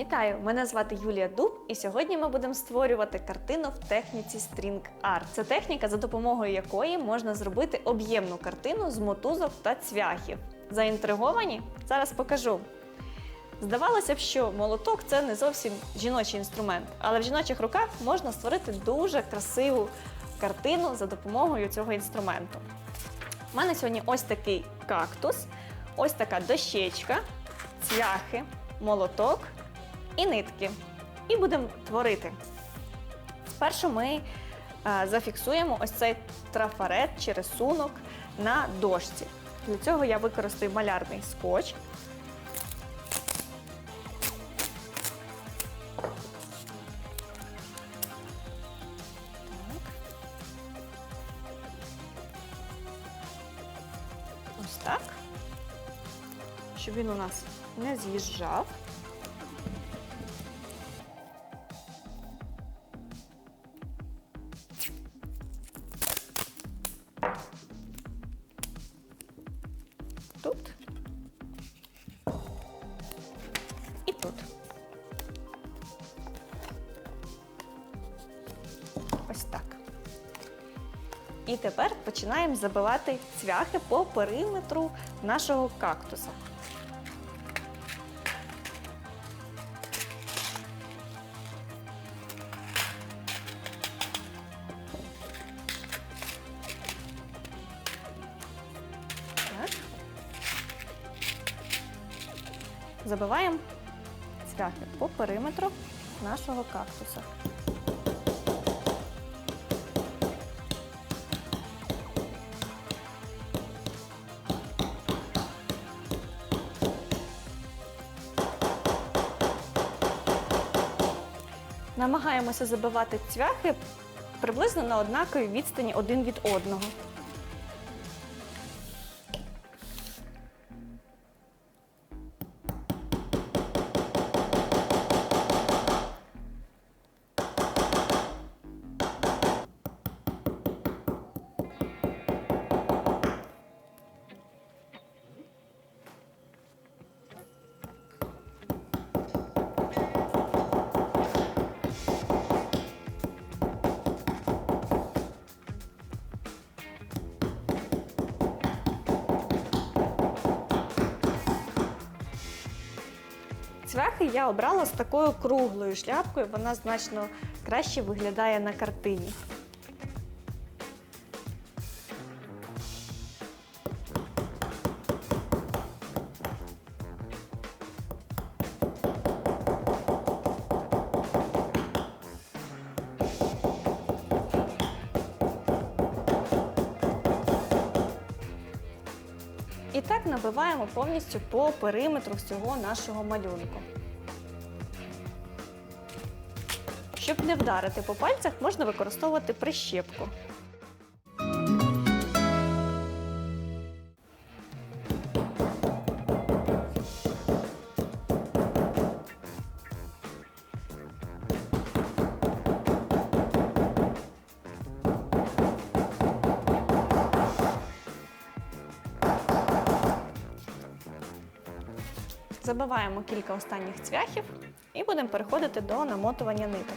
Вітаю! Мене звати Юлія Дуб, і сьогодні ми будемо створювати картину в техніці String Art. Це техніка, за допомогою якої можна зробити об'ємну картину з мотузок та цвяхів. Заінтриговані? Зараз покажу. Здавалося б, що молоток це не зовсім жіночий інструмент, але в жіночих руках можна створити дуже красиву картину за допомогою цього інструменту. У мене сьогодні ось такий кактус, ось така дощечка, цвяхи, молоток і нитки. І будемо творити. Спершу ми е, зафіксуємо ось цей трафарет чи рисунок на дошці. Для цього я використаю малярний скотч. Ось так. Щоб він у нас не з'їжджав. Тут. І тут. Ось так. І тепер починаємо забивати цвяхи по периметру нашого кактуса. Забиваємо цвяхи по периметру нашого кактуса. Намагаємося забивати цвяхи приблизно на однаковій відстані один від одного. Цвяхи я обрала з такою круглою шляпкою, вона значно краще виглядає на картині. Так набиваємо повністю по периметру всього нашого малюнку. Щоб не вдарити по пальцях, можна використовувати прищепку. Забиваємо кілька останніх цвяхів і будемо переходити до намотування ниток.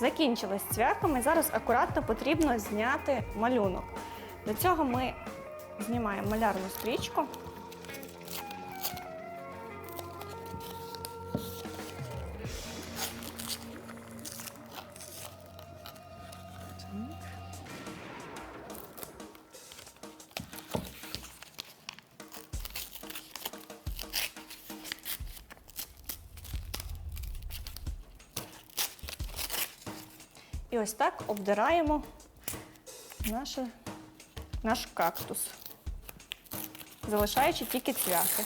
Закінчили цвяхами. Зараз акуратно потрібно зняти малюнок. Для цього ми знімаємо малярну стрічку. І ось так обдираємо наше, наш кактус, залишаючи тільки цвяхи.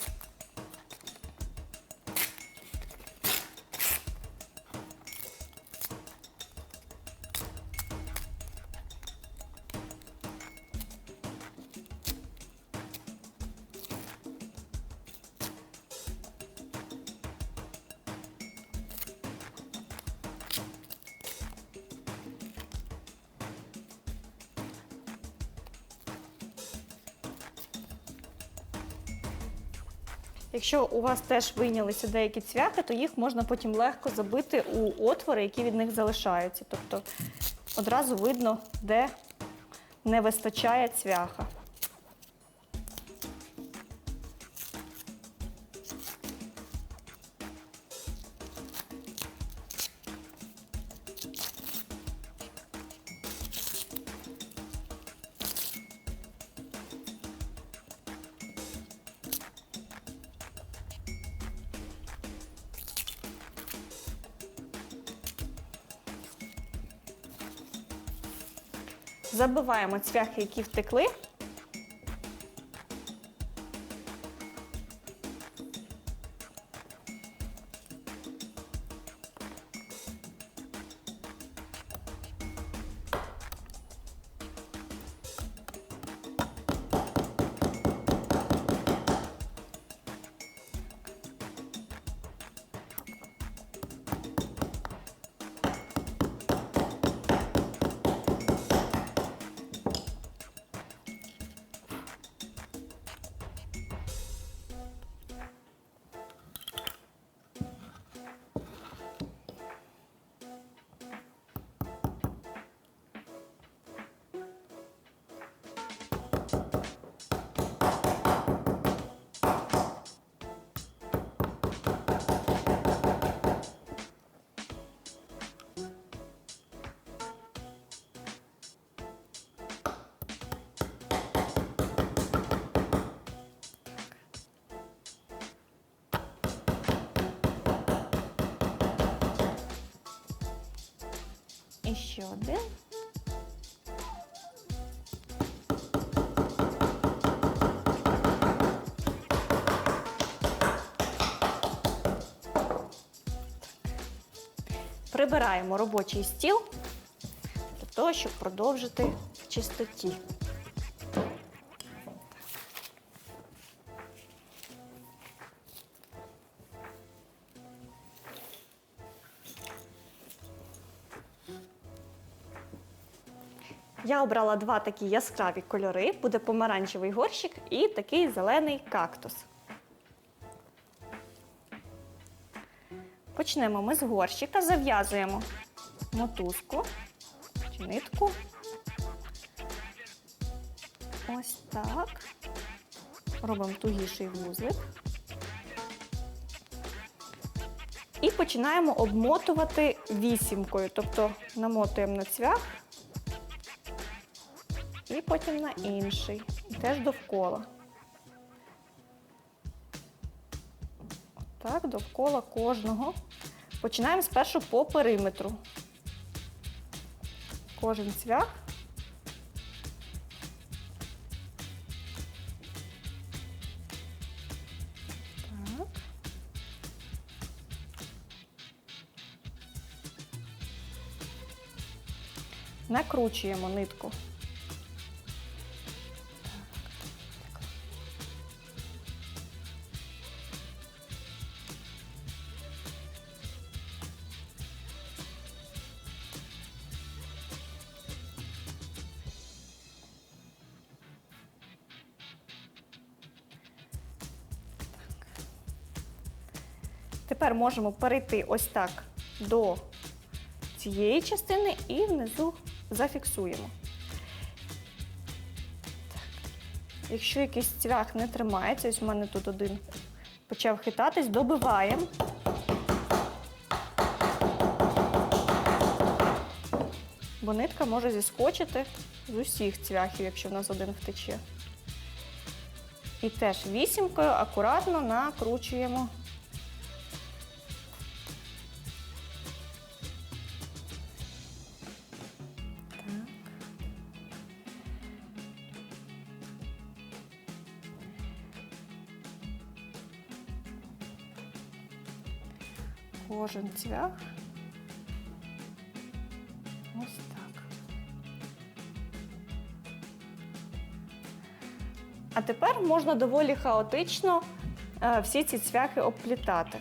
Якщо у вас теж вийнялися деякі цвяхи, то їх можна потім легко забити у отвори, які від них залишаються. Тобто одразу видно, де не вистачає цвяха. Забиваємо цвяхи, які втекли. Ще один. Прибираємо робочий стіл для того, щоб продовжити в чистоті. Я обрала два такі яскраві кольори. Буде помаранчевий горщик і такий зелений кактус. Почнемо ми з горщика, зав'язуємо мотузку чи нитку. Ось так. Робимо тугіший вузлик. І починаємо обмотувати вісімкою, тобто намотуємо на цвях і потім на інший. І теж довкола. Так, довкола кожного. Починаємо спершу по периметру. Кожен цвях. Так. Накручуємо нитку. Тепер можемо перейти ось так до цієї частини і внизу зафіксуємо. Так. Якщо якийсь цвях не тримається, ось у мене тут один почав хитатись, добиваємо. Бо нитка може зіскочити з усіх цвяхів, якщо в нас один втече. І теж вісімкою акуратно накручуємо. Кожен цвях. Ось так. А тепер можна доволі хаотично е, всі ці цвяхи обплітати.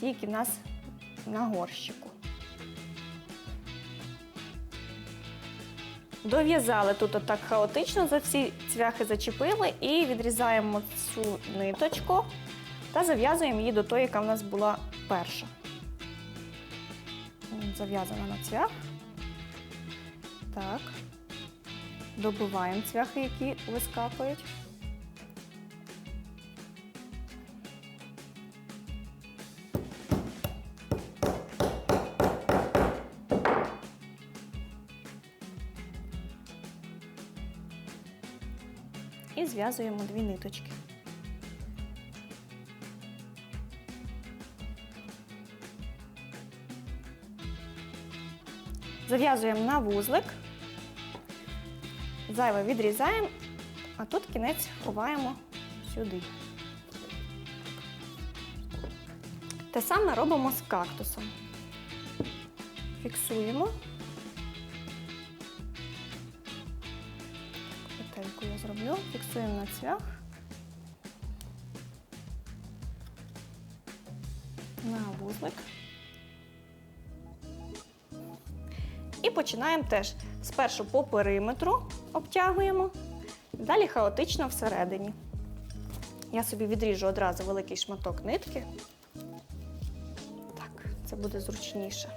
Ті, які нас на горщику. Дов'язали тут отак хаотично, за всі цвяхи зачепили і відрізаємо цю ниточку та зав'язуємо її до тої, яка в нас була перша. Зав'язана на цвях. Так. Добиваємо цвяхи, які вискакують. І зв'язуємо дві ниточки. Зав'язуємо на вузлик, зайве відрізаємо, а тут кінець ховаємо сюди. Те саме робимо з кактусом. Фіксуємо. Петельку я зроблю, фіксуємо на цвях. На вузлик. Починаємо теж спершу по периметру обтягуємо, далі хаотично всередині. Я собі відріжу одразу великий шматок нитки. Так, це буде зручніше.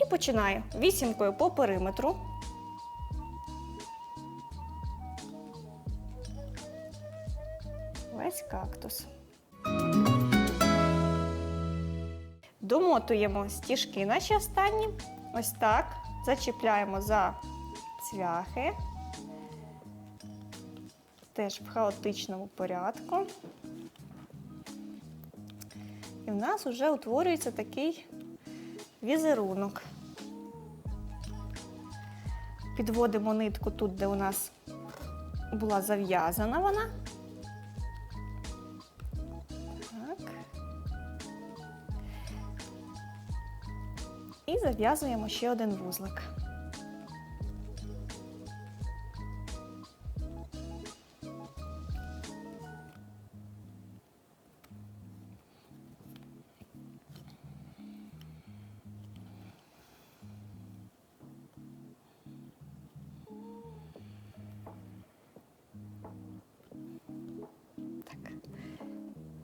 І починаю вісімкою по периметру. Весь кактус. Домотуємо стіжки наші останні. Ось так. Зачіпляємо за цвяхи. Теж в хаотичному порядку. І в нас вже утворюється такий візерунок. Підводимо нитку тут, де у нас була зав'язана вона. Зав'язуємо ще один вузлик.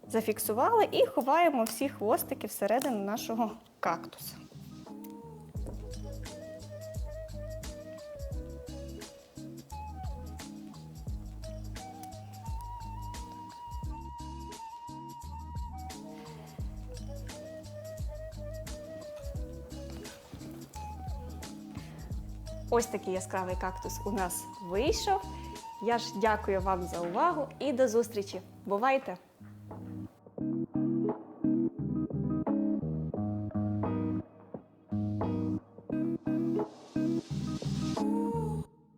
Зафіксували і ховаємо всі хвостики всередину нашого кактуса. Ось такий яскравий кактус у нас вийшов. Я ж дякую вам за увагу і до зустрічі. Бувайте!